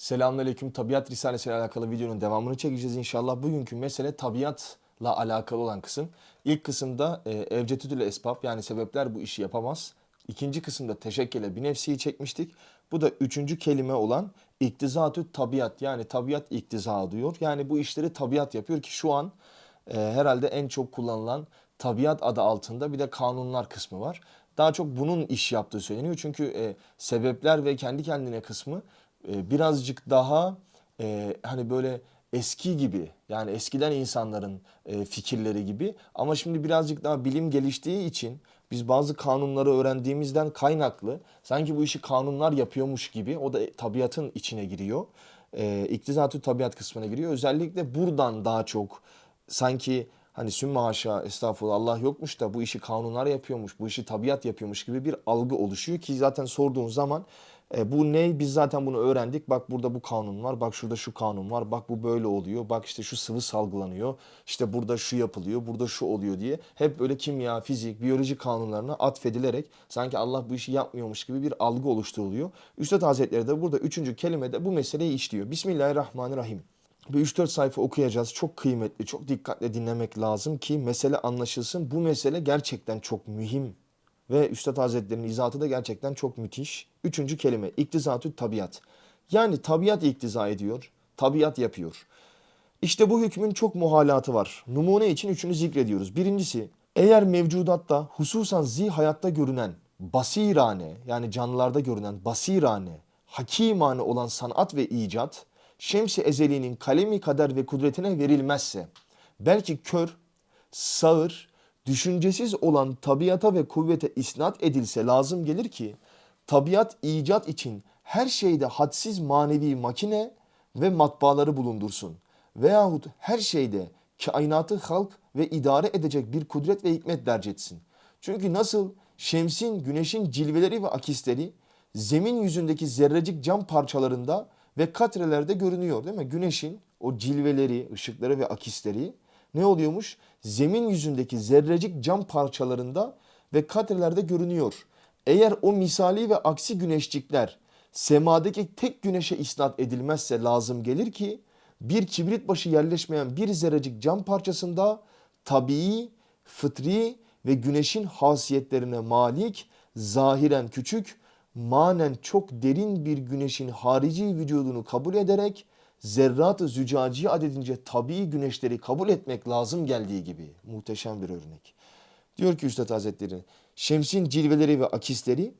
Selamünaleyküm. Tabiat Risalesi ile alakalı videonun devamını çekeceğiz inşallah. Bugünkü mesele tabiatla alakalı olan kısım. İlk kısımda e, evcetüdül esbab yani sebepler bu işi yapamaz. İkinci kısımda teşekkele bir nefsiyi çekmiştik. Bu da üçüncü kelime olan iktizatü tabiat yani tabiat iktiza diyor. Yani bu işleri tabiat yapıyor ki şu an e, herhalde en çok kullanılan tabiat adı altında bir de kanunlar kısmı var. Daha çok bunun iş yaptığı söyleniyor. Çünkü e, sebepler ve kendi kendine kısmı e, birazcık daha e, hani böyle eski gibi yani eskiden insanların e, fikirleri gibi ama şimdi birazcık daha bilim geliştiği için biz bazı kanunları öğrendiğimizden kaynaklı sanki bu işi kanunlar yapıyormuş gibi o da tabiatın içine giriyor. E, iktizatü tabiat kısmına giriyor. Özellikle buradan daha çok sanki hani sümme haşa estağfurullah Allah yokmuş da bu işi kanunlar yapıyormuş, bu işi tabiat yapıyormuş gibi bir algı oluşuyor ki zaten sorduğun zaman e, bu ne? Biz zaten bunu öğrendik. Bak burada bu kanun var. Bak şurada şu kanun var. Bak bu böyle oluyor. Bak işte şu sıvı salgılanıyor. İşte burada şu yapılıyor. Burada şu oluyor diye. Hep böyle kimya, fizik, biyoloji kanunlarına atfedilerek sanki Allah bu işi yapmıyormuş gibi bir algı oluşturuluyor. Üstad Hazretleri de burada üçüncü kelimede bu meseleyi işliyor. Bismillahirrahmanirrahim. Bir 3-4 sayfa okuyacağız. Çok kıymetli, çok dikkatle dinlemek lazım ki mesele anlaşılsın. Bu mesele gerçekten çok mühim ve Üstad Hazretleri'nin izahatı da gerçekten çok müthiş. Üçüncü kelime iktizatü tabiat. Yani tabiat iktiza ediyor, tabiat yapıyor. İşte bu hükmün çok muhalatı var. Numune için üçünü zikrediyoruz. Birincisi eğer mevcudatta hususan zi hayatta görünen basirane yani canlılarda görünen basirane, hakimane olan sanat ve icat şemsi ezeliğinin kalemi kader ve kudretine verilmezse belki kör, sağır, düşüncesiz olan tabiata ve kuvvete isnat edilse lazım gelir ki tabiat icat için her şeyde hadsiz manevi makine ve matbaaları bulundursun. Veyahut her şeyde kainatı halk ve idare edecek bir kudret ve hikmet derc etsin. Çünkü nasıl şemsin, güneşin cilveleri ve akisleri zemin yüzündeki zerrecik cam parçalarında ve katrelerde görünüyor değil mi? Güneşin o cilveleri, ışıkları ve akisleri ne oluyormuş? Zemin yüzündeki zerrecik cam parçalarında ve katrelerde görünüyor. Eğer o misali ve aksi güneşcikler semadaki tek güneşe isnat edilmezse lazım gelir ki bir kibrit başı yerleşmeyen bir zerrecik cam parçasında tabii, fıtri ve güneşin hasiyetlerine malik, zahiren küçük, manen çok derin bir güneşin harici vücudunu kabul ederek zerrat-ı zücaci adedince tabii güneşleri kabul etmek lazım geldiği gibi. Muhteşem bir örnek. Diyor ki Üstad Hazretleri, şemsin cilveleri ve akisleri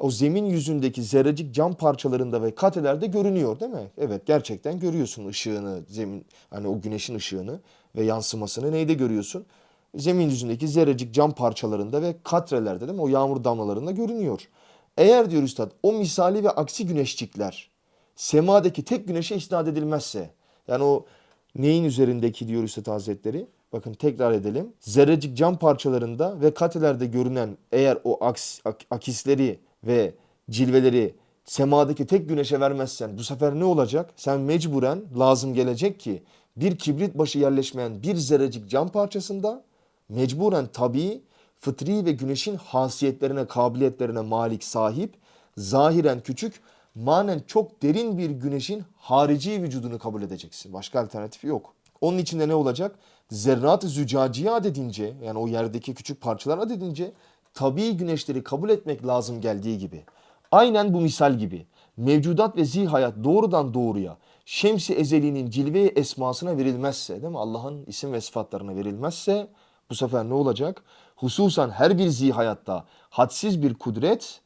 o zemin yüzündeki zerrecik cam parçalarında ve katelerde görünüyor değil mi? Evet gerçekten görüyorsun ışığını, zemin hani o güneşin ışığını ve yansımasını neyde görüyorsun? Zemin yüzündeki zerrecik cam parçalarında ve katrelerde değil mi? O yağmur damlalarında görünüyor. Eğer diyor üstad o misali ve aksi güneşcikler semadaki tek güneşe isnat edilmezse yani o neyin üzerindeki diyor Üstad Hazretleri bakın tekrar edelim zerrecik cam parçalarında ve katelerde görünen eğer o aks, ak, akisleri ve cilveleri semadaki tek güneşe vermezsen bu sefer ne olacak? Sen mecburen lazım gelecek ki bir kibrit başı yerleşmeyen bir zerrecik cam parçasında mecburen tabii, fıtri ve güneşin hasiyetlerine, kabiliyetlerine malik sahip, zahiren küçük, manen çok derin bir güneşin harici vücudunu kabul edeceksin. Başka alternatif yok. Onun içinde ne olacak? Zerrat-ı zücaciye adedince yani o yerdeki küçük parçalar adedince tabii güneşleri kabul etmek lazım geldiği gibi. Aynen bu misal gibi mevcudat ve zihayat doğrudan doğruya şemsi ezeliğinin cilve esmasına verilmezse değil mi? Allah'ın isim ve sıfatlarına verilmezse bu sefer ne olacak? Hususan her bir zihayatta hadsiz bir kudret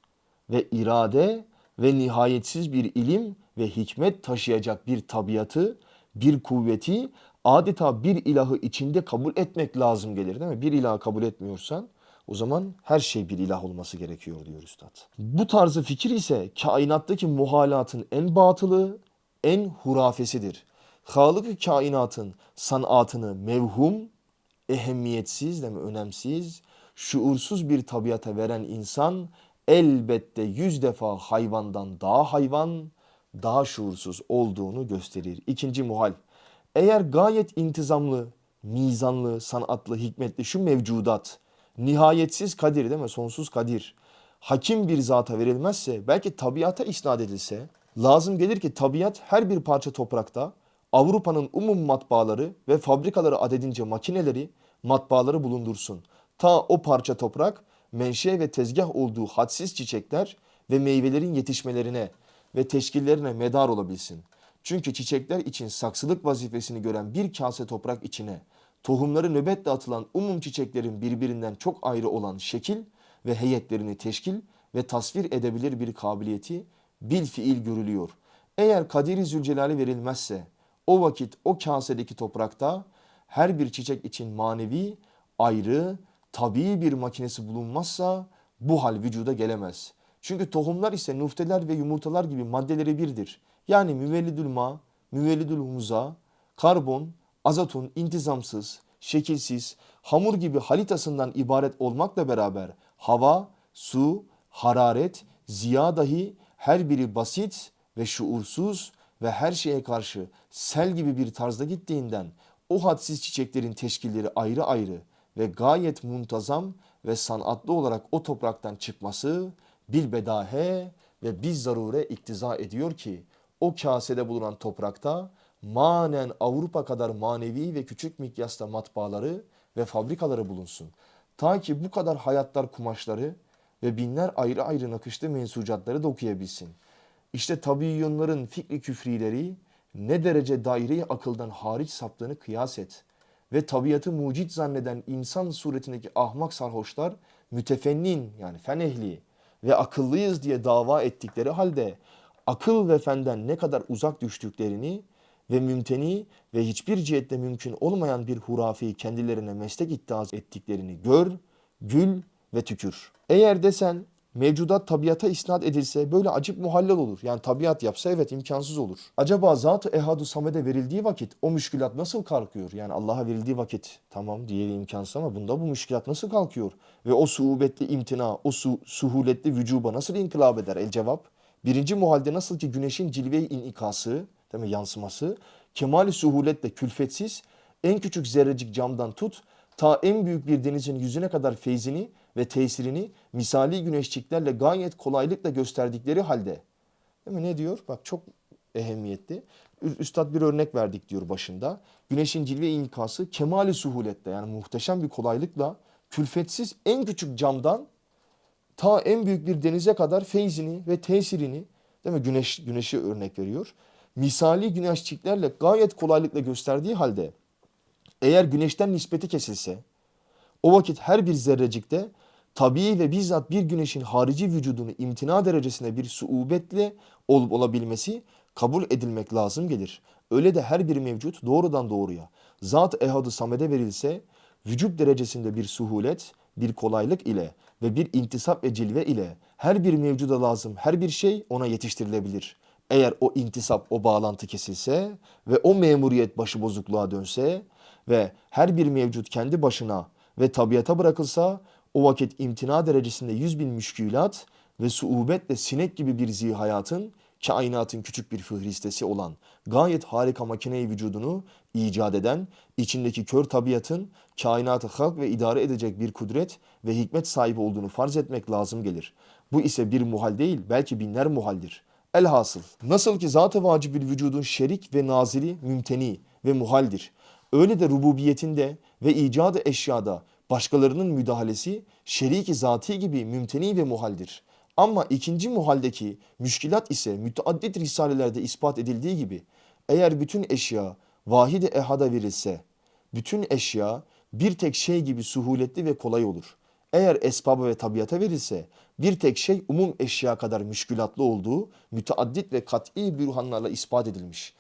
ve irade ve nihayetsiz bir ilim ve hikmet taşıyacak bir tabiatı, bir kuvveti adeta bir ilahı içinde kabul etmek lazım gelir değil mi? Bir ilahı kabul etmiyorsan o zaman her şey bir ilah olması gerekiyor diyor üstad. Bu tarzı fikir ise kainattaki muhalatın en batılı, en hurafesidir. Halık-ı kainatın sanatını mevhum, ehemmiyetsiz deme önemsiz, şuursuz bir tabiata veren insan elbette yüz defa hayvandan daha hayvan, daha şuursuz olduğunu gösterir. İkinci muhal. Eğer gayet intizamlı, mizanlı, sanatlı, hikmetli şu mevcudat, nihayetsiz kadir değil mi? Sonsuz kadir. Hakim bir zata verilmezse, belki tabiata isnat edilse, Lazım gelir ki tabiat her bir parça toprakta Avrupa'nın umum matbaaları ve fabrikaları adedince makineleri, matbaaları bulundursun. Ta o parça toprak menşe ve tezgah olduğu hadsiz çiçekler ve meyvelerin yetişmelerine ve teşkillerine medar olabilsin. Çünkü çiçekler için saksılık vazifesini gören bir kase toprak içine tohumları nöbetle atılan umum çiçeklerin birbirinden çok ayrı olan şekil ve heyetlerini teşkil ve tasvir edebilir bir kabiliyeti bil fiil görülüyor. Eğer Kadir-i Zülcelal'i verilmezse o vakit o kasedeki toprakta her bir çiçek için manevi, ayrı, tabii bir makinesi bulunmazsa bu hal vücuda gelemez. Çünkü tohumlar ise nufteler ve yumurtalar gibi maddeleri birdir. Yani müvellidül ma, müvellidül humuza, karbon, azotun intizamsız, şekilsiz, hamur gibi halitasından ibaret olmakla beraber hava, su, hararet, ziya dahi her biri basit ve şuursuz ve her şeye karşı sel gibi bir tarzda gittiğinden o hadsiz çiçeklerin teşkilleri ayrı ayrı ve gayet muntazam ve sanatlı olarak o topraktan çıkması bilbedahe ve biz zarure iktiza ediyor ki o kasede bulunan toprakta manen Avrupa kadar manevi ve küçük mikyasta matbaaları ve fabrikaları bulunsun. Ta ki bu kadar hayatlar kumaşları ve binler ayrı ayrı nakışlı mensucatları da okuyabilsin. İşte tabiyyonların fikri küfrileri ne derece daire akıldan hariç saptığını kıyas et. Ve tabiatı mucit zanneden insan suretindeki ahmak sarhoşlar mütefennin yani fen ehli ve akıllıyız diye dava ettikleri halde akıl ve fenden ne kadar uzak düştüklerini ve mümteni ve hiçbir cihette mümkün olmayan bir hurafi kendilerine meslek iddia ettiklerini gör, gül ve tükür. Eğer desen mevcudat tabiata isnat edilse böyle acip muhallel olur. Yani tabiat yapsa evet imkansız olur. Acaba zat-ı ehadu samede verildiği vakit o müşkilat nasıl kalkıyor? Yani Allah'a verildiği vakit tamam diğeri imkansız ama bunda bu müşkilat nasıl kalkıyor? Ve o suubetli imtina, o su, suhuletli vücuba nasıl inkılap eder? El cevap. Birinci muhalde nasıl ki güneşin cilve-i inikası, değil mi, yansıması, kemali suhuletle külfetsiz, en küçük zerrecik camdan tut, ta en büyük bir denizin yüzüne kadar feyzini ve tesirini misali güneşçiklerle gayet kolaylıkla gösterdikleri halde. Değil mi? Ne diyor? Bak çok ehemmiyetli. Üstad bir örnek verdik diyor başında. Güneşin cilve inkası kemali suhulette yani muhteşem bir kolaylıkla külfetsiz en küçük camdan ta en büyük bir denize kadar feyzini ve tesirini değil mi? Güneş, güneşi örnek veriyor. Misali güneşçiklerle gayet kolaylıkla gösterdiği halde eğer güneşten nispeti kesilse o vakit her bir zerrecikte tabii ve bizzat bir güneşin harici vücudunu imtina derecesinde bir suubetle olup olabilmesi kabul edilmek lazım gelir. Öyle de her bir mevcut doğrudan doğruya zat ehadı samede verilse vücut derecesinde bir suhulet, bir kolaylık ile ve bir intisap ve cilve ile her bir mevcuda lazım her bir şey ona yetiştirilebilir. Eğer o intisap, o bağlantı kesilse ve o memuriyet başı bozukluğa dönse ve her bir mevcut kendi başına ve tabiata bırakılsa o vakit imtina derecesinde yüz bin müşkülat ve suubetle sinek gibi bir zihayatın kainatın küçük bir fıhristesi olan gayet harika makineyi vücudunu icat eden, içindeki kör tabiatın kainatı halk ve idare edecek bir kudret ve hikmet sahibi olduğunu farz etmek lazım gelir. Bu ise bir muhal değil belki binler muhaldir. Elhasıl nasıl ki zat-ı vacibül vücudun şerik ve nazili mümteni ve muhaldir. Öyle de rububiyetinde ve icadı eşyada başkalarının müdahalesi şeriki zati gibi mümteni ve muhaldir. Ama ikinci muhaldeki müşkilat ise müteaddit risalelerde ispat edildiği gibi eğer bütün eşya vahide ehada verilse bütün eşya bir tek şey gibi suhuletli ve kolay olur. Eğer esbaba ve tabiata verilse bir tek şey umum eşya kadar müşkülatlı olduğu müteaddit ve kat'i bürhanlarla ispat edilmiş.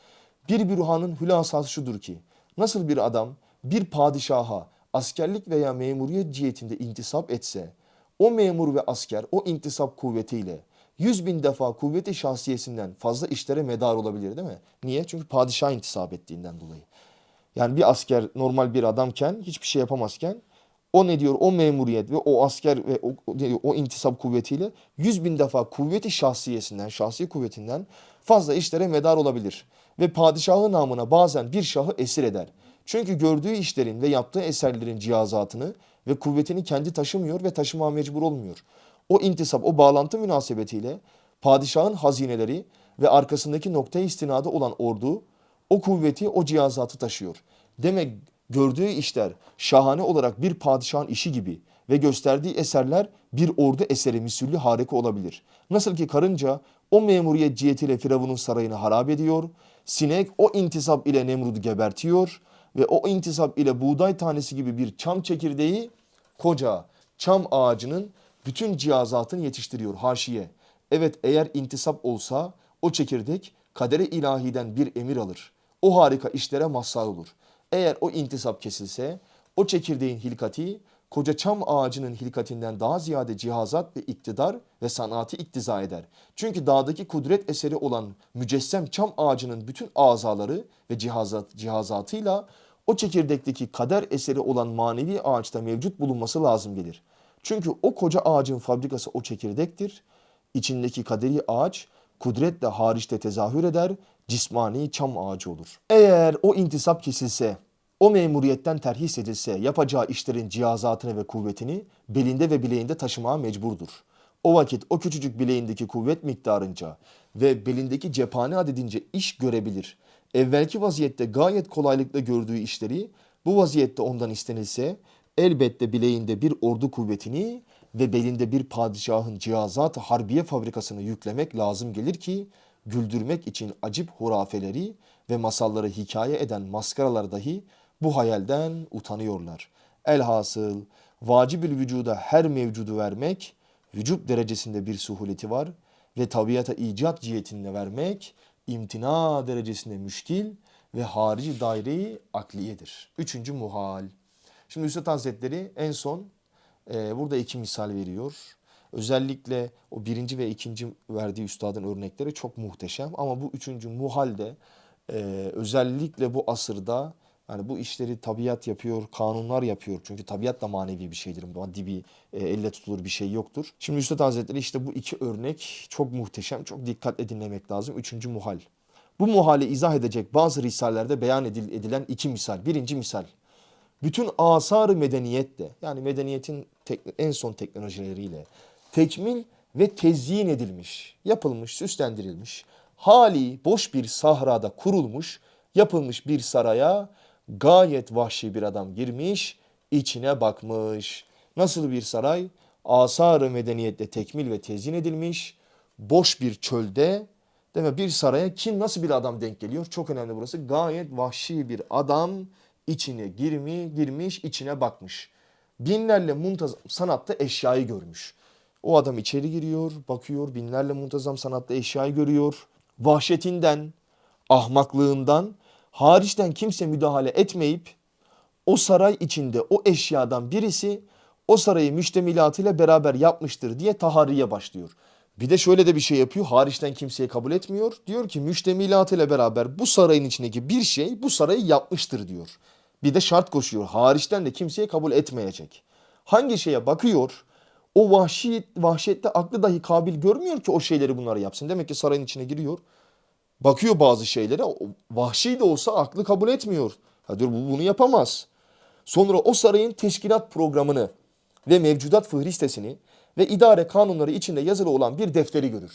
Bir bürhanın hülasası şudur ki nasıl bir adam bir padişaha askerlik veya memuriyet cihetinde intisap etse o memur ve asker o intisap kuvvetiyle yüz bin defa kuvveti şahsiyesinden fazla işlere medar olabilir değil mi? Niye? Çünkü padişah intisap ettiğinden dolayı. Yani bir asker normal bir adamken hiçbir şey yapamazken o ne diyor o memuriyet ve o asker ve o, o, o intisap kuvvetiyle yüz bin defa kuvveti şahsiyesinden, şahsi kuvvetinden fazla işlere medar olabilir. Ve padişahı namına bazen bir şahı esir eder. Çünkü gördüğü işlerin ve yaptığı eserlerin cihazatını ve kuvvetini kendi taşımıyor ve taşımaya mecbur olmuyor. O intisap, o bağlantı münasebetiyle padişahın hazineleri ve arkasındaki noktaya istinadı olan ordu o kuvveti, o cihazatı taşıyor. Demek gördüğü işler şahane olarak bir padişahın işi gibi ve gösterdiği eserler bir ordu eseri misüllü harika olabilir. Nasıl ki karınca o memuriyet cihetiyle Firavun'un sarayını harap ediyor, sinek o intisap ile Nemrud'u gebertiyor ve o intisap ile buğday tanesi gibi bir çam çekirdeği koca çam ağacının bütün cihazatını yetiştiriyor haşiye. Evet eğer intisap olsa o çekirdek kadere ilahiden bir emir alır. O harika işlere mazhar olur. Eğer o intisap kesilse o çekirdeğin hilkati koca çam ağacının hilkatinden daha ziyade cihazat ve iktidar ve sanatı iktiza eder. Çünkü dağdaki kudret eseri olan mücessem çam ağacının bütün azaları ve cihazat, cihazatıyla o çekirdekteki kader eseri olan manevi ağaçta mevcut bulunması lazım gelir. Çünkü o koca ağacın fabrikası o çekirdektir. İçindeki kaderi ağaç kudretle hariçte tezahür eder, cismani çam ağacı olur. Eğer o intisap kesilse, o memuriyetten terhis edilse yapacağı işlerin cihazatını ve kuvvetini belinde ve bileğinde taşımaya mecburdur. O vakit o küçücük bileğindeki kuvvet miktarınca ve belindeki cephane adedince iş görebilir. Evvelki vaziyette gayet kolaylıkla gördüğü işleri bu vaziyette ondan istenilse elbette bileğinde bir ordu kuvvetini ve belinde bir padişahın cihazat harbiye fabrikasını yüklemek lazım gelir ki güldürmek için acip hurafeleri ve masalları hikaye eden maskaralar dahi bu hayalden utanıyorlar. Elhasıl vacibül vücuda her mevcudu vermek vücut derecesinde bir suhuleti var ve tabiata icat cihetinde vermek imtina derecesinde müşkil ve harici daireyi akliyedir. Üçüncü muhal. Şimdi Üstad Hazretleri en son e, burada iki misal veriyor. Özellikle o birinci ve ikinci verdiği üstadın örnekleri çok muhteşem. Ama bu üçüncü muhalde e, özellikle bu asırda yani bu işleri tabiat yapıyor, kanunlar yapıyor. Çünkü tabiat da manevi bir şeydir. Maddi bir e, elle tutulur bir şey yoktur. Şimdi Üstad Hazretleri işte bu iki örnek çok muhteşem, çok dikkatle dinlemek lazım. Üçüncü muhal. Bu muhali izah edecek bazı risallerde beyan edil- edilen iki misal. Birinci misal. Bütün asar medeniyetle yani medeniyetin en son teknolojileriyle tekmil ve tezyin edilmiş, yapılmış, süslendirilmiş, hali boş bir sahrada kurulmuş, yapılmış bir saraya gayet vahşi bir adam girmiş, içine bakmış. Nasıl bir saray? Asar-ı medeniyetle tekmil ve tezyin edilmiş, boş bir çölde mi? Bir saraya kim nasıl bir adam denk geliyor? Çok önemli burası. Gayet vahşi bir adam içine girmi, girmiş, içine bakmış. Binlerle muntazam sanatta eşyayı görmüş. O adam içeri giriyor, bakıyor, binlerle muntazam sanatta eşyayı görüyor. Vahşetinden, ahmaklığından, hariçten kimse müdahale etmeyip o saray içinde o eşyadan birisi o sarayı müştemilatıyla beraber yapmıştır diye tahariye başlıyor. Bir de şöyle de bir şey yapıyor. Hariçten kimseyi kabul etmiyor. Diyor ki müştemilatıyla beraber bu sarayın içindeki bir şey bu sarayı yapmıştır diyor. Bir de şart koşuyor. Hariçten de kimseyi kabul etmeyecek. Hangi şeye bakıyor? O vahşi, vahşette aklı dahi kabil görmüyor ki o şeyleri bunları yapsın. Demek ki sarayın içine giriyor. Bakıyor bazı şeylere. Vahşi de olsa aklı kabul etmiyor. Ha diyor bu bunu yapamaz. Sonra o sarayın teşkilat programını ve mevcudat fıhristesini ve idare kanunları içinde yazılı olan bir defteri görür.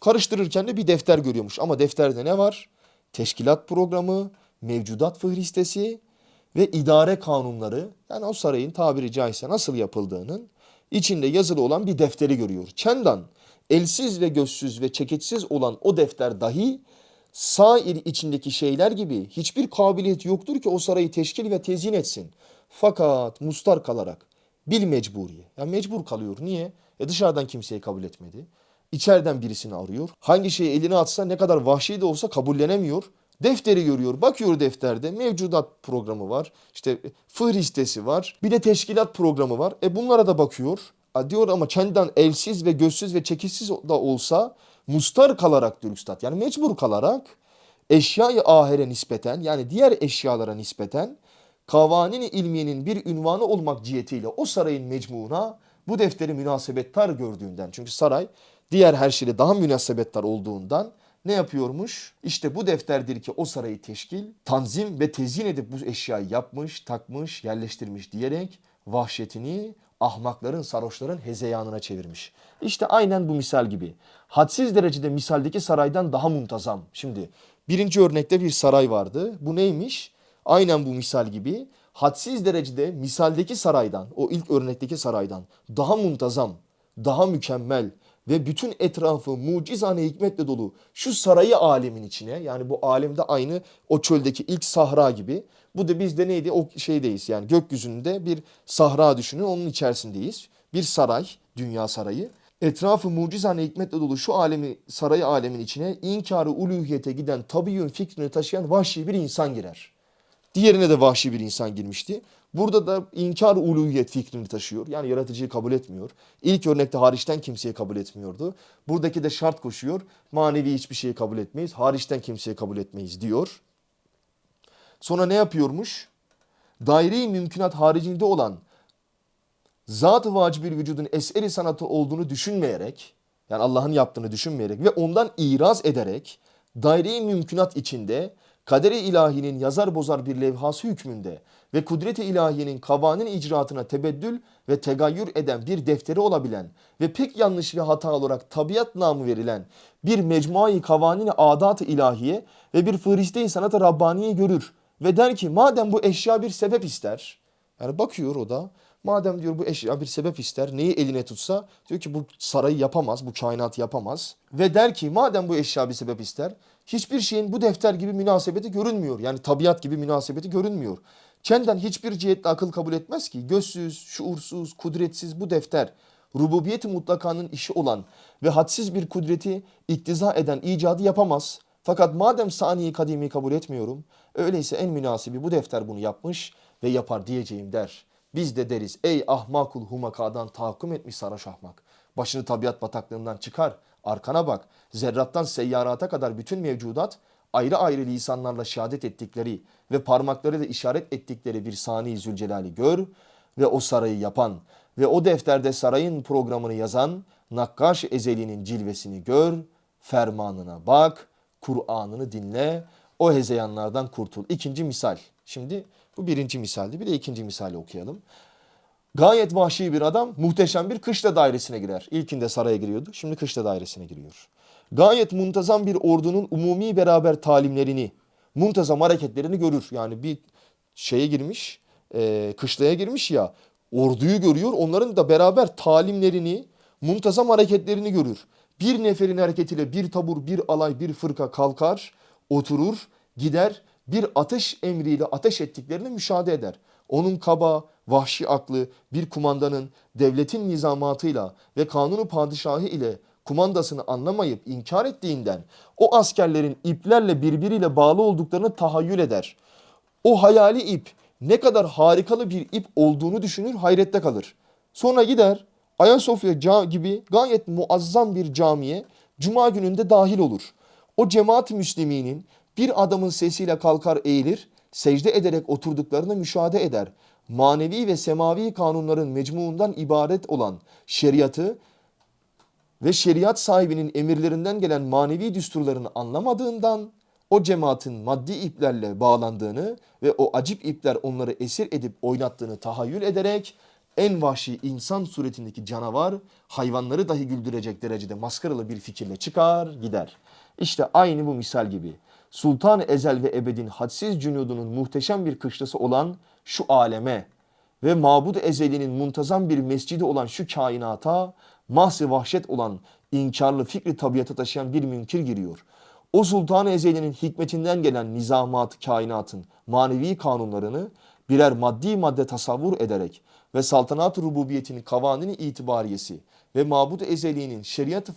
Karıştırırken de bir defter görüyormuş ama defterde ne var? Teşkilat programı, mevcudat fıhristesi ve idare kanunları yani o sarayın tabiri caizse nasıl yapıldığının içinde yazılı olan bir defteri görüyor. Çendan elsiz ve gözsüz ve çekitsiz olan o defter dahi sair içindeki şeyler gibi hiçbir kabiliyet yoktur ki o sarayı teşkil ve tezyin etsin. Fakat mustar kalarak bil mecburiye. Yani mecbur kalıyor. Niye? E dışarıdan kimseyi kabul etmedi. İçeriden birisini arıyor. Hangi şeyi eline atsa ne kadar vahşi de olsa kabullenemiyor. Defteri görüyor. Bakıyor defterde mevcudat programı var. İşte fıhristesi var. Bir de teşkilat programı var. E bunlara da bakıyor. Diyor ama kendinden elsiz ve gözsüz ve çekişsiz da olsa mustar kalarak diyor üstad. Yani mecbur kalarak eşyayı ahire nispeten yani diğer eşyalara nispeten kavanini ilmiyenin bir ünvanı olmak cihetiyle o sarayın mecmuuna bu defteri münasebettar gördüğünden çünkü saray diğer her şeyle daha münasebettar olduğundan ne yapıyormuş? İşte bu defterdir ki o sarayı teşkil, tanzim ve tezyin edip bu eşyayı yapmış, takmış, yerleştirmiş diyerek vahşetini ahmakların, sarhoşların hezeyanına çevirmiş. İşte aynen bu misal gibi. Hadsiz derecede misaldeki saraydan daha muntazam. Şimdi birinci örnekte bir saray vardı. Bu neymiş? Aynen bu misal gibi. Hadsiz derecede misaldeki saraydan, o ilk örnekteki saraydan daha muntazam, daha mükemmel ve bütün etrafı mucizane hikmetle dolu şu sarayı alemin içine yani bu alemde aynı o çöldeki ilk sahra gibi. Bu da bizde neydi o şeydeyiz yani gökyüzünde bir sahra düşünün onun içerisindeyiz. Bir saray, dünya sarayı. Etrafı mucizane hikmetle dolu şu alemi, sarayı alemin içine inkarı uluhiyete giden tabiyyün fikrini taşıyan vahşi bir insan girer. Diğerine de vahşi bir insan girmişti. Burada da inkar uluhiyet fikrini taşıyor. Yani yaratıcıyı kabul etmiyor. İlk örnekte hariçten kimseyi kabul etmiyordu. Buradaki de şart koşuyor. Manevi hiçbir şeyi kabul etmeyiz. Hariçten kimseyi kabul etmeyiz diyor. Sonra ne yapıyormuş? Daire-i mümkünat haricinde olan zat-ı vacib bir vücudun eseri sanatı olduğunu düşünmeyerek yani Allah'ın yaptığını düşünmeyerek ve ondan iraz ederek daire-i mümkünat içinde kaderi ilahinin yazar bozar bir levhası hükmünde ve kudret-i ilahiyenin kavanin icraatına tebeddül ve tegayyür eden bir defteri olabilen ve pek yanlış ve hata olarak tabiat namı verilen bir mecmuayı kavanin adat-ı ilahiye ve bir fıriste-i sanat-ı Rabbaniye görür ve der ki madem bu eşya bir sebep ister yani bakıyor o da madem diyor bu eşya bir sebep ister neyi eline tutsa diyor ki bu sarayı yapamaz bu kainatı yapamaz ve der ki madem bu eşya bir sebep ister hiçbir şeyin bu defter gibi münasebeti görünmüyor yani tabiat gibi münasebeti görünmüyor. Kendinden hiçbir cihetle akıl kabul etmez ki gözsüz, şuursuz, kudretsiz bu defter rububiyeti mutlakanın işi olan ve hadsiz bir kudreti iktiza eden icadı yapamaz. Fakat madem saniye kadimi kabul etmiyorum, öyleyse en münasibi bu defter bunu yapmış ve yapar diyeceğim der. Biz de deriz ey ahmakul humakadan tahakküm etmiş sarhoş ahmak. Başını tabiat bataklığından çıkar, arkana bak. Zerrattan seyyarata kadar bütün mevcudat ayrı ayrı lisanlarla şehadet ettikleri ve parmakları da işaret ettikleri bir sani Zülcelal'i gör ve o sarayı yapan ve o defterde sarayın programını yazan Nakkaş Ezeli'nin cilvesini gör, fermanına bak, Kur'an'ını dinle, o hezeyanlardan kurtul. İkinci misal. Şimdi bu birinci misaldi. Bir de ikinci misali okuyalım. Gayet vahşi bir adam muhteşem bir kışla dairesine girer. İlkinde saraya giriyordu. Şimdi kışla dairesine giriyor. Gayet muntazam bir ordunun umumi beraber talimlerini, muntazam hareketlerini görür. Yani bir şeye girmiş, e, kışlaya girmiş ya orduyu görüyor. Onların da beraber talimlerini, muntazam hareketlerini görür. Bir neferin hareketiyle bir tabur, bir alay, bir fırka kalkar, oturur, gider, bir ateş emriyle ateş ettiklerini müşahede eder. Onun kaba, vahşi aklı bir kumandanın devletin nizamatıyla ve kanunu padişahı ile kumandasını anlamayıp inkar ettiğinden o askerlerin iplerle birbiriyle bağlı olduklarını tahayyül eder. O hayali ip ne kadar harikalı bir ip olduğunu düşünür hayrette kalır. Sonra gider Ayasofya gibi gayet muazzam bir camiye cuma gününde dahil olur. O cemaat-i müsliminin bir adamın sesiyle kalkar eğilir, secde ederek oturduklarını müşahede eder. Manevi ve semavi kanunların mecmuundan ibaret olan şeriatı ve şeriat sahibinin emirlerinden gelen manevi düsturlarını anlamadığından o cemaatin maddi iplerle bağlandığını ve o acip ipler onları esir edip oynattığını tahayyül ederek en vahşi insan suretindeki canavar hayvanları dahi güldürecek derecede maskaralı bir fikirle çıkar gider. İşte aynı bu misal gibi. Sultan Ezel ve Ebed'in hadsiz cünudunun muhteşem bir kışlası olan şu aleme ve mabud ezeli'nin muntazam bir mescidi olan şu kainata mahsi vahşet olan inkarlı fikri tabiata taşıyan bir münkir giriyor. O Sultan-ı Ezeli'nin hikmetinden gelen nizamat kainatın manevi kanunlarını birer maddi madde tasavvur ederek ve saltanat-ı rububiyetinin kavanini itibariyesi ve mabud ezeliğinin şeriat-ı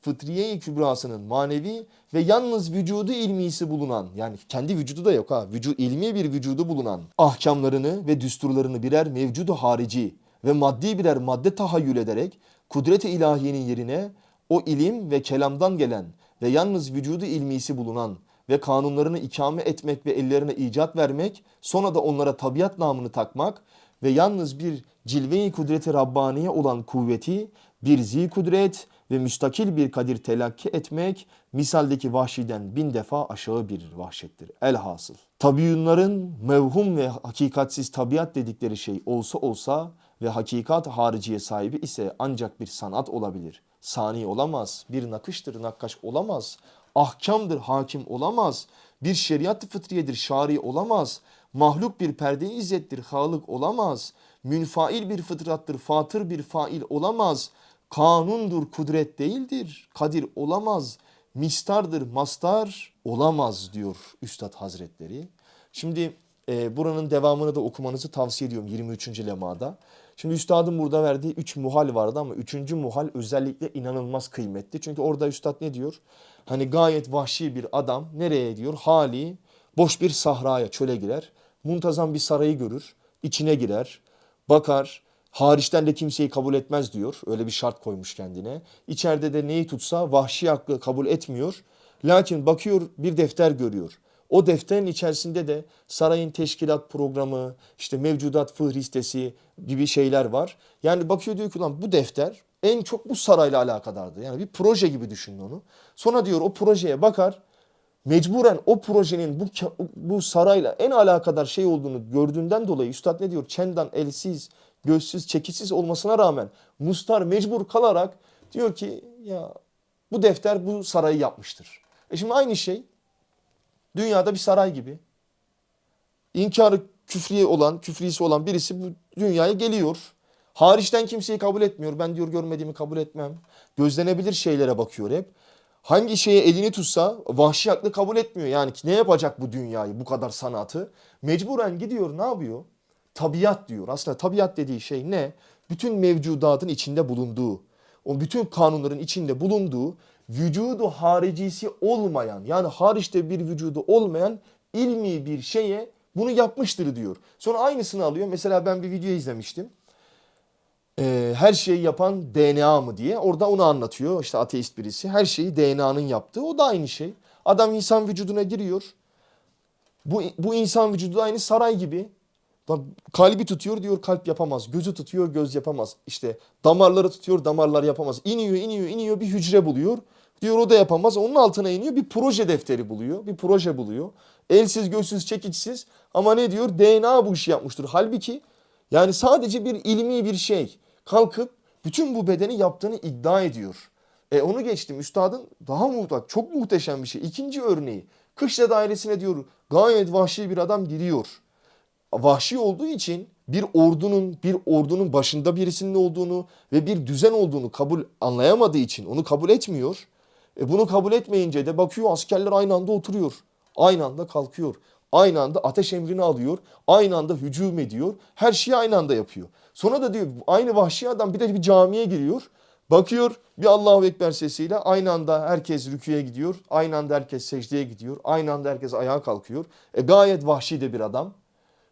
fıtriye-i kübrasının manevi ve yalnız vücudu ilmisi bulunan yani kendi vücudu da yok ha vücut ilmi bir vücudu bulunan ahkamlarını ve düsturlarını birer mevcudu harici ve maddi birer madde tahayyül ederek kudret-i ilahiyenin yerine o ilim ve kelamdan gelen ve yalnız vücudu ilmisi bulunan ve kanunlarını ikame etmek ve ellerine icat vermek, sonra da onlara tabiat namını takmak ve yalnız bir cilve-i kudreti Rabbaniye olan kuvveti, bir zi kudret ve müstakil bir kadir telakki etmek misaldeki vahşiden bin defa aşağı bir vahşettir. Elhasıl. Tabiunların mevhum ve hakikatsiz tabiat dedikleri şey olsa olsa ve hakikat hariciye sahibi ise ancak bir sanat olabilir. Sani olamaz, bir nakıştır, nakkaş olamaz, ahkamdır, hakim olamaz, bir şeriat-ı fıtriyedir, şari olamaz, mahluk bir perde izzettir, halık olamaz, münfail bir fıtrattır, fatır bir fail olamaz, kanundur, kudret değildir, kadir olamaz, mistardır, mastar olamaz diyor Üstad Hazretleri. Şimdi e, buranın devamını da okumanızı tavsiye ediyorum 23. lemada. Şimdi üstadın burada verdiği 3 muhal vardı ama 3. muhal özellikle inanılmaz kıymetli. Çünkü orada üstad ne diyor? Hani gayet vahşi bir adam nereye diyor? Hali boş bir sahraya, çöle girer. Muntazam bir sarayı görür, içine girer, bakar. Hariçten de kimseyi kabul etmez diyor. Öyle bir şart koymuş kendine. İçeride de neyi tutsa vahşi aklı kabul etmiyor. Lakin bakıyor bir defter görüyor. O defterin içerisinde de sarayın teşkilat programı, işte mevcudat fıhristesi gibi şeyler var. Yani bakıyor diyor ki lan bu defter en çok bu sarayla alakadardı. Yani bir proje gibi düşünün onu. Sonra diyor o projeye bakar. Mecburen o projenin bu bu sarayla en alakadar şey olduğunu gördüğünden dolayı üstad ne diyor? Çendan elsiz, gözsüz, çekisiz olmasına rağmen Mustar mecbur kalarak diyor ki ya bu defter bu sarayı yapmıştır. E şimdi aynı şey Dünyada bir saray gibi. İnkarı küfriye olan, küfrisi olan birisi bu dünyaya geliyor. Hariçten kimseyi kabul etmiyor. Ben diyor görmediğimi kabul etmem. Gözlenebilir şeylere bakıyor hep. Hangi şeye elini tutsa vahşi aklı kabul etmiyor. Yani ne yapacak bu dünyayı, bu kadar sanatı? Mecburen gidiyor ne yapıyor? Tabiat diyor. Aslında tabiat dediği şey ne? Bütün mevcudatın içinde bulunduğu, o bütün kanunların içinde bulunduğu vücudu haricisi olmayan yani hariçte bir vücudu olmayan ilmi bir şeye bunu yapmıştır diyor. Sonra aynısını alıyor. Mesela ben bir video izlemiştim. Ee, her şeyi yapan DNA mı diye. Orada onu anlatıyor. İşte ateist birisi. Her şeyi DNA'nın yaptığı. O da aynı şey. Adam insan vücuduna giriyor. Bu, bu insan vücudu aynı saray gibi. Kalbi tutuyor diyor kalp yapamaz. Gözü tutuyor göz yapamaz. İşte damarları tutuyor damarlar yapamaz. İniyor iniyor iniyor bir hücre buluyor. Diyor o da yapamaz. Onun altına iniyor bir proje defteri buluyor. Bir proje buluyor. Elsiz, gözsüz, çekiçsiz ama ne diyor? DNA bu işi yapmıştır. Halbuki yani sadece bir ilmi bir şey kalkıp bütün bu bedeni yaptığını iddia ediyor. E onu geçtim. Üstadın daha muhtaç, çok muhteşem bir şey. İkinci örneği. Kışla dairesine diyor gayet vahşi bir adam giriyor. Vahşi olduğu için bir ordunun bir ordunun başında birisinin olduğunu ve bir düzen olduğunu kabul anlayamadığı için onu kabul etmiyor. E bunu kabul etmeyince de bakıyor askerler aynı anda oturuyor. Aynı anda kalkıyor. Aynı anda ateş emrini alıyor. Aynı anda hücum ediyor. Her şeyi aynı anda yapıyor. Sonra da diyor aynı vahşi adam bir de bir camiye giriyor. Bakıyor bir Allahu Ekber sesiyle aynı anda herkes rüküye gidiyor. Aynı anda herkes secdeye gidiyor. Aynı anda herkes ayağa kalkıyor. E gayet vahşi de bir adam.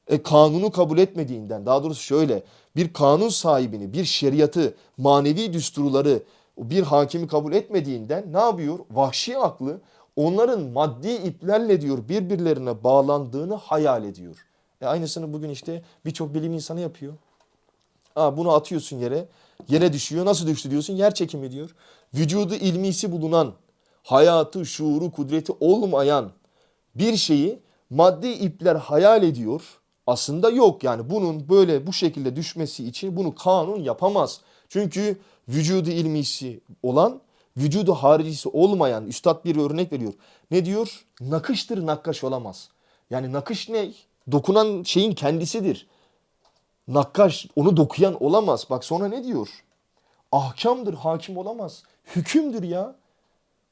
E kanunu kabul etmediğinden daha doğrusu şöyle bir kanun sahibini bir şeriatı manevi düsturları bir hakimi kabul etmediğinden ne yapıyor? Vahşi aklı onların maddi iplerle diyor birbirlerine bağlandığını hayal ediyor. E aynısını bugün işte birçok bilim insanı yapıyor. Ha, bunu atıyorsun yere. Yere düşüyor. Nasıl düştü diyorsun? Yer çekimi diyor. Vücudu ilmisi bulunan, hayatı, şuuru, kudreti olmayan bir şeyi maddi ipler hayal ediyor. Aslında yok yani bunun böyle bu şekilde düşmesi için bunu kanun yapamaz. Çünkü vücudu ilmisi olan, vücudu haricisi olmayan üstad bir örnek veriyor. Ne diyor? Nakıştır nakkaş olamaz. Yani nakış ne? Dokunan şeyin kendisidir. Nakkaş onu dokuyan olamaz. Bak sonra ne diyor? Ahkamdır hakim olamaz. Hükümdür ya.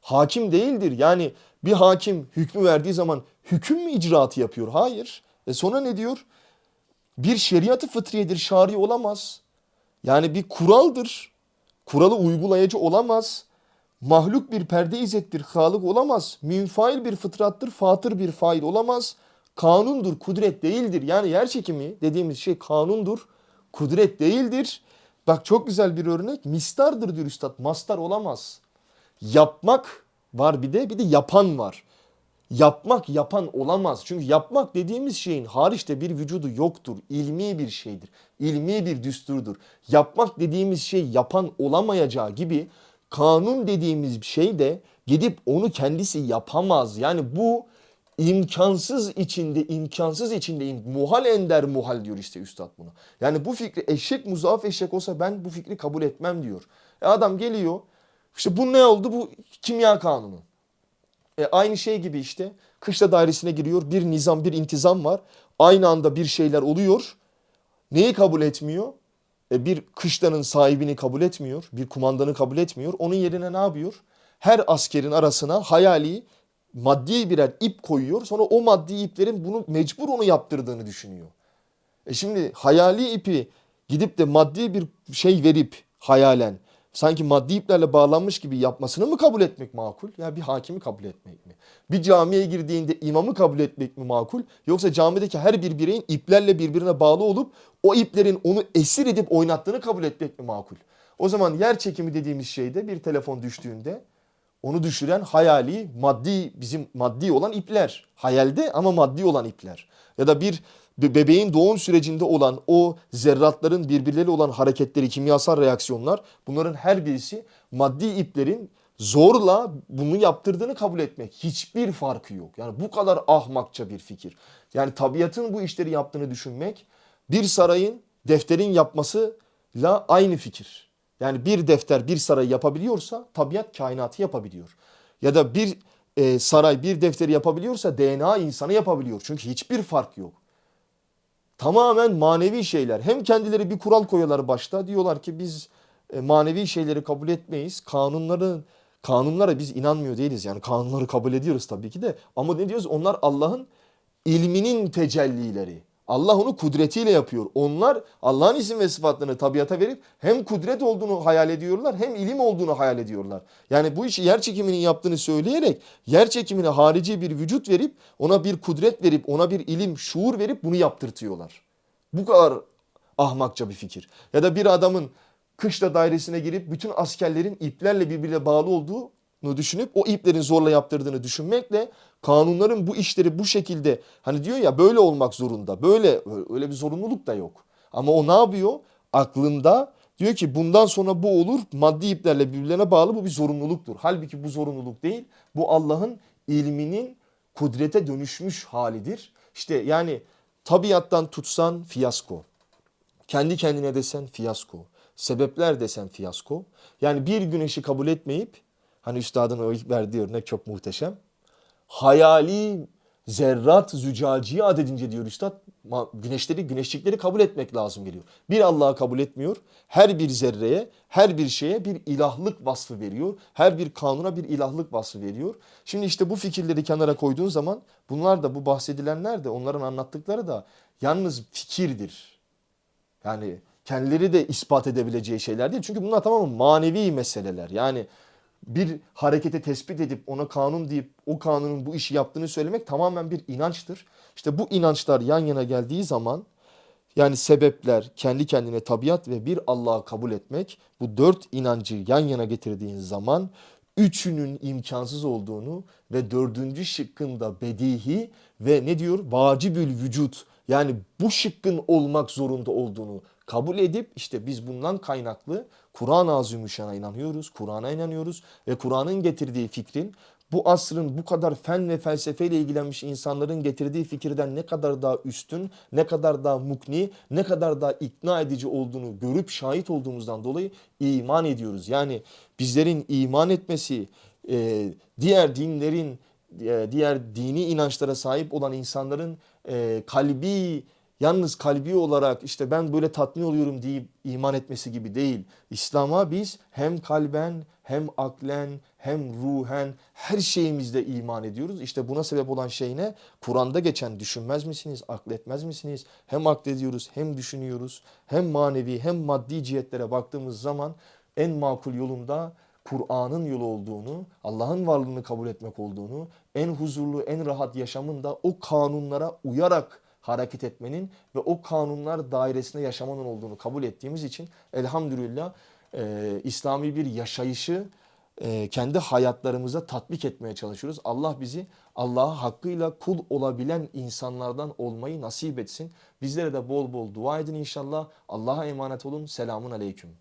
Hakim değildir. Yani bir hakim hükmü verdiği zaman hüküm mü icraatı yapıyor? Hayır. E sonra ne diyor? Bir şeriatı fıtriyedir, şari olamaz. Yani bir kuraldır. Kuralı uygulayıcı olamaz. Mahluk bir perde izzettir, halık olamaz. Münfail bir fıtrattır, fatır bir fail olamaz. Kanundur, kudret değildir. Yani yer çekimi dediğimiz şey kanundur, kudret değildir. Bak çok güzel bir örnek. Mistardır diyor üstad. Mastar olamaz. Yapmak var bir de bir de yapan var. Yapmak yapan olamaz. Çünkü yapmak dediğimiz şeyin hariçte bir vücudu yoktur. İlmi bir şeydir. İlmi bir düsturdur. Yapmak dediğimiz şey yapan olamayacağı gibi kanun dediğimiz şey de gidip onu kendisi yapamaz. Yani bu imkansız içinde imkansız içinde im- muhal ender muhal diyor işte üstad bunu. Yani bu fikri eşek muzaaf eşek olsa ben bu fikri kabul etmem diyor. E adam geliyor işte bu ne oldu bu kimya kanunu. E aynı şey gibi işte kışla dairesine giriyor bir nizam bir intizam var. Aynı anda bir şeyler oluyor. Neyi kabul etmiyor? E bir kışlanın sahibini kabul etmiyor. Bir kumandanı kabul etmiyor. Onun yerine ne yapıyor? Her askerin arasına hayali maddi birer ip koyuyor. Sonra o maddi iplerin bunu mecbur onu yaptırdığını düşünüyor. E şimdi hayali ipi gidip de maddi bir şey verip hayalen sanki maddi iplerle bağlanmış gibi yapmasını mı kabul etmek makul? Ya bir hakimi kabul etmek mi? Bir camiye girdiğinde imamı kabul etmek mi makul? Yoksa camideki her bir bireyin iplerle birbirine bağlı olup o iplerin onu esir edip oynattığını kabul etmek mi makul? O zaman yer çekimi dediğimiz şeyde bir telefon düştüğünde onu düşüren hayali, maddi, bizim maddi olan ipler. Hayalde ama maddi olan ipler. Ya da bir be- bebeğin doğum sürecinde olan o zerratların birbirleriyle olan hareketleri, kimyasal reaksiyonlar bunların her birisi maddi iplerin zorla bunu yaptırdığını kabul etmek. Hiçbir farkı yok. Yani bu kadar ahmakça bir fikir. Yani tabiatın bu işleri yaptığını düşünmek bir sarayın defterin yapmasıyla aynı fikir. Yani bir defter bir saray yapabiliyorsa tabiat kainatı yapabiliyor. Ya da bir e, saray bir defteri yapabiliyorsa DNA insanı yapabiliyor. Çünkü hiçbir fark yok. Tamamen manevi şeyler. Hem kendileri bir kural koyuyorlar başta. Diyorlar ki biz e, manevi şeyleri kabul etmeyiz. Kanunları kanunlara biz inanmıyor değiliz. Yani kanunları kabul ediyoruz tabii ki de. Ama ne diyoruz? Onlar Allah'ın ilminin tecellileri. Allah onu kudretiyle yapıyor. Onlar Allah'ın isim ve sıfatlarını tabiata verip hem kudret olduğunu hayal ediyorlar hem ilim olduğunu hayal ediyorlar. Yani bu işi yer çekiminin yaptığını söyleyerek yer çekimine harici bir vücut verip ona bir kudret verip ona bir ilim, şuur verip bunu yaptırtıyorlar. Bu kadar ahmakça bir fikir. Ya da bir adamın kışla dairesine girip bütün askerlerin iplerle birbirine bağlı olduğunu düşünüp o iplerin zorla yaptırdığını düşünmekle kanunların bu işleri bu şekilde hani diyor ya böyle olmak zorunda. Böyle öyle bir zorunluluk da yok. Ama o ne yapıyor? Aklında diyor ki bundan sonra bu olur. Maddi iplerle birbirlerine bağlı bu bir zorunluluktur. Halbuki bu zorunluluk değil. Bu Allah'ın ilminin kudrete dönüşmüş halidir. İşte yani tabiattan tutsan fiyasko. Kendi kendine desen fiyasko. Sebepler desen fiyasko. Yani bir güneşi kabul etmeyip hani üstadın o verdiği örnek çok muhteşem. Hayali zerrat zücaciye adedince diyor üstad güneşleri güneşlikleri kabul etmek lazım geliyor. Bir Allah'ı kabul etmiyor. Her bir zerreye, her bir şeye bir ilahlık vasfı veriyor. Her bir kanuna bir ilahlık vasfı veriyor. Şimdi işte bu fikirleri kenara koyduğun zaman bunlar da bu bahsedilenler de onların anlattıkları da yalnız fikirdir. Yani kendileri de ispat edebileceği şeyler değil. Çünkü bunlar tamamen manevi meseleler. Yani bir harekete tespit edip ona kanun deyip o kanunun bu işi yaptığını söylemek tamamen bir inançtır. İşte bu inançlar yan yana geldiği zaman yani sebepler, kendi kendine tabiat ve bir Allah'ı kabul etmek bu dört inancı yan yana getirdiğin zaman üçünün imkansız olduğunu ve dördüncü şıkkın da bedihi ve ne diyor? Vacibül vücut yani bu şıkkın olmak zorunda olduğunu kabul edip işte biz bundan kaynaklı Kur'an-ı Azimüşşan'a inanıyoruz, Kur'an'a inanıyoruz ve Kur'an'ın getirdiği fikrin bu asrın bu kadar fen ve felsefeyle ilgilenmiş insanların getirdiği fikirden ne kadar daha üstün, ne kadar daha mukni, ne kadar daha ikna edici olduğunu görüp şahit olduğumuzdan dolayı iman ediyoruz. Yani bizlerin iman etmesi, e, diğer dinlerin, e, diğer dini inançlara sahip olan insanların e, kalbi yalnız kalbi olarak işte ben böyle tatmin oluyorum deyip iman etmesi gibi değil. İslam'a biz hem kalben hem aklen hem ruhen her şeyimizde iman ediyoruz. İşte buna sebep olan şey ne? Kur'an'da geçen düşünmez misiniz, akletmez misiniz? Hem aklediyoruz hem düşünüyoruz. Hem manevi hem maddi cihetlere baktığımız zaman en makul yolunda Kur'an'ın yolu olduğunu, Allah'ın varlığını kabul etmek olduğunu, en huzurlu, en rahat yaşamın da o kanunlara uyarak hareket etmenin ve o kanunlar dairesinde yaşamanın olduğunu kabul ettiğimiz için elhamdülillah e, İslami bir yaşayışı e, kendi hayatlarımıza tatbik etmeye çalışıyoruz. Allah bizi Allah'a hakkıyla kul olabilen insanlardan olmayı nasip etsin. Bizlere de bol bol dua edin inşallah. Allah'a emanet olun. Selamun aleyküm.